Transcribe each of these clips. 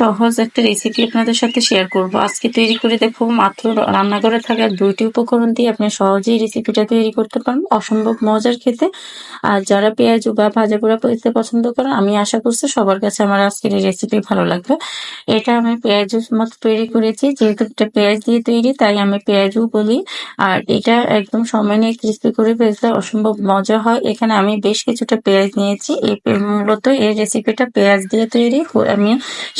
সহজ একটা রেসিপি আপনাদের সাথে শেয়ার করব। আজকে তৈরি করে দেখো মাত্র রান্নাঘরে থাকা দুইটি উপকরণ দিয়ে আপনি সহজেই রেসিপিটা তৈরি করতে পারেন অসম্ভব মজার খেতে। আর যারা পেঁয়াজ বা ভাজা পোড়া খেতে পছন্দ করেন, আমি আশা করছি সবার কাছে আমার আজকের এই রেসিপি ভালো লাগবে। এটা আমি পেঁয়াজ মতো তৈরি করেছি, যেহেতু এটা পেঁয়াজ দিয়ে তৈরি, তাই আমি পেঁয়াজও বলি। আর এটা একদম সময় নিয়ে ক্রিস্পি করে ভেজলে অসম্ভব মজা হয়। এখানে আমি বেশ কিছুটা পেঁয়াজ নিয়েছি। এই মূলত এই রেসিপিটা পেঁয়াজ দিয়ে তৈরি। আমি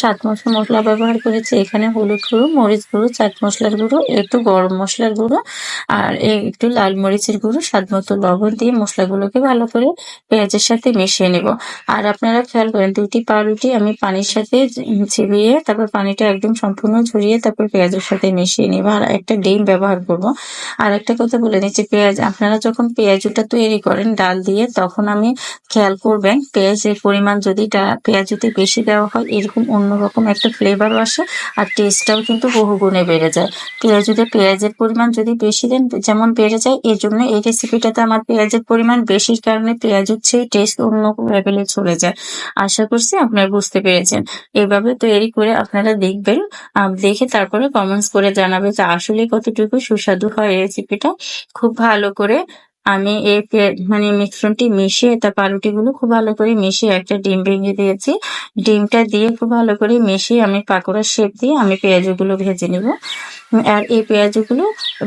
সাত মশলা মশলা ব্যবহার করেছি। এখানে হলুদ গুঁড়ো, মরিচ গুঁড়ো, চাট মশলার গুঁড়ো, একটু গরম মশলার গুঁড়ো আর একটু লাল মরিচের গুঁড়ো, স্বাদ মতো লবণ দিয়ে মশলাগুলোকে ভালো করে পেঁয়াজের সাথে মিশিয়ে নেব। আর আপনারা খেয়াল করেন দুটি পাউরুটি আমি পানির সাথে চিবিয়ে তারপর পানিটা একদম সম্পূর্ণ ঝরিয়ে তারপর পেঁয়াজের সাথে মিশিয়ে নেব। আর একটা ডিম ব্যবহার করব। আর একটা কথা বলে নিচ্ছি, পেঁয়াজ, আপনারা যখন পেঁয়াজুটা তৈরি করেন ডাল দিয়ে, তখন আমি খেয়াল করবেন, পেঁয়াজের পরিমাণ যদি ডা- পেঁয়াজ যদি বেশি দেওয়া হয়, এরকম অন্যরকম একটা ফ্লেভারও আসে আর টেস্টটাও কিন্তু বহু গুণে বেড়ে যায়। পেঁয়াজ যদি পেঁয়াজের পরিমাণ যদি বেশি দেন, যেমন বেড়ে যায় এই জন্য এই রেসিপিটাতে আমার পেঁয়াজের পরিমাণ বেশির কারণে পেঁয়াজ হচ্ছে টেস্ট অন্য লেভেলে চলে যায়। আশা করছি আপনারা বুঝতে পেরেছেন। এভাবে তৈরি করে আপনারা দেখবেন দেখে তারপরে কমেন্টস করে জানাবে যে আসলে কতটুকু সুস্বাদু হয় এই রেসিপিটা খুব ভালো করে আমি এই মানে মিশ্রণটি মিশিয়ে তা পাউরুটিগুলো খুব ভালো করে মিশিয়ে একটা ডিম ভেঙে দিয়েছি। ডিমটা দিয়ে খুব ভালো করে মিশিয়ে আমি পাকোড়ার শেপ দিয়ে আমি পেঁয়াজগুলো ভেজে নিব। আর এই পেঁয়াজগুলো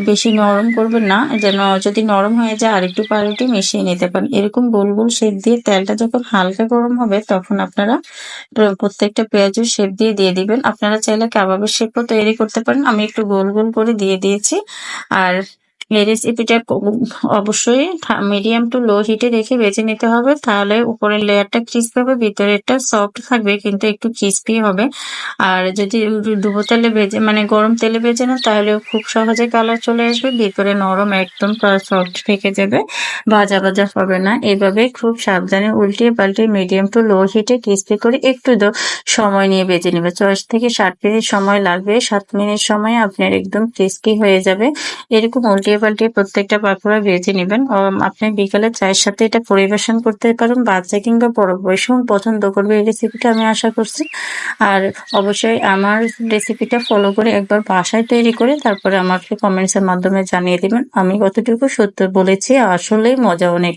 বেশি নরম করবেন না, যেন যদি নরম হয়ে যায় আরেকটু পাউরুটি মিশিয়ে নিতে পারেন। এরকম গোল গোল শেপ দিয়ে তেলটা যখন হালকা গরম হবে, তখন আপনারা প্রত্যেকটা পেঁয়াজের শেপ দিয়ে দিয়ে দিবেন। আপনারা চাইলে কাবাবের শেপও তৈরি করতে পারেন। আমি একটু গোল গোল করে দিয়ে দিয়েছি। আর রেসিপিটা অবশ্যই মিডিয়াম টু লো হিটে রেখে বেজে নিতে হবে। তাহলে উপরের লেয়ারটা ক্রিস্পি হবে, ভিতরেরটা সফট থাকবে, কিন্তু একটু ক্রিস্পি হবে। আর যদি ডুবো তেলে ভেজে মানে গরম তেলে ভেজে না তাহলে খুব সহজে কালার চলে আসবে। ভিতরে নরম একদম সফট থেকে যাবে। ভাজা ভাজা হবে না। এভাবে খুব সাবধানে উল্টিয়ে পাল্টে মিডিয়াম টু লো হিটে ক্রিস্পি করে একটু সময় নিয়ে ভেজে নেবে। চল্লিশ থেকে ষাট মিনিট সময় লাগবে। সাত মিনিট সময় আপনার একদম ক্রিস্পি হয়ে যাবে। এরকম উল্টিয়ে পাল্টিয়ে প্রত্যেকটা পাকোড়া ভেজে নেবেন। আপনি বিকালে চায়ের সাথে এটা পরিবেশন করতে পারেন বাচ্চা কিংবা বড়। বয়সেও পছন্দ করবে এই রেসিপিটা আমি আশা করছি। আর অবশ্যই আমার রেসিপিটা ফলো করে একবার বাসায় তৈরি করে তারপরে আমাকে কমেন্টসের মাধ্যমে জানিয়ে দেবেন। আমি কতটুকু সত্য বলেছি, আসলেই মজা অনেক।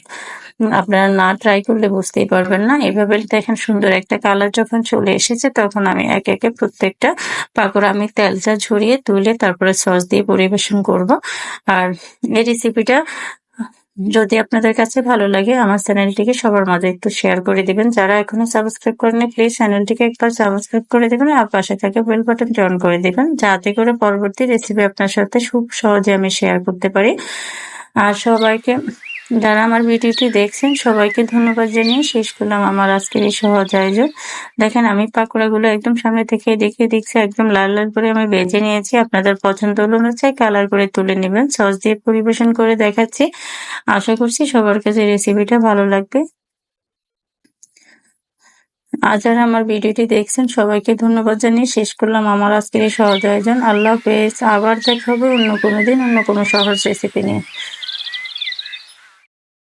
আপনারা না ট্রাই করলে বুঝতেই পারবেন না। এভাবে দেখেন সুন্দর একটা কালার যখন চলে এসেছে, তখন আমি একে একে প্রত্যেকটা পাকোড়া আমি তেলটা ঝরিয়ে তুলে তারপরে সস দিয়ে পরিবেশন করব। আর এই রেসিপিটা যদি আপনাদের কাছে ভালো লাগে, আমার চ্যানেলটিকে সবার মাঝে একটু শেয়ার করে দিবেন। যারা এখনও সাবস্ক্রাইব করেনি প্লিজ চ্যানেলটিকে একবার সাবস্ক্রাইব করে দিবেন আর পাশে থাকে বেল বাটন অন করে দিবেন। যাতে করে পরবর্তী রেসিপি আপনার সাথে খুব সহজে আমি শেয়ার করতে পারি। আর সবাইকে যারা আমার ভিডিওটি দেখছেন, সবাইকে ধন্যবাদ জানিয়ে শেষ করলাম আমার আজকের এই সহজ আয়োজন। দেখেন, আমি পাকোড়াগুলো একদম সামনে থেকে দেখে দেখছি, একদম লাল লাল করে আমি ভেজে নিয়েছি। আপনাদের পছন্দ হল অনুযায়ী কালার করে তুলে নেবেন। সস দিয়ে পরিবেশন করে দেখাচ্ছি। আশা করছি সবার কাছে রেসিপিটা ভালো লাগবে। আজ আর আমার ভিডিওটি দেখছেন, সবাইকে ধন্যবাদ জানিয়ে শেষ করলাম আমার আজকের এই সহজ আয়োজন। আল্লাহ হাফেজ। আবার দেখা হবে অন্য কোনো দিন, অন্য কোনো সহজ রেসিপি নিয়ে।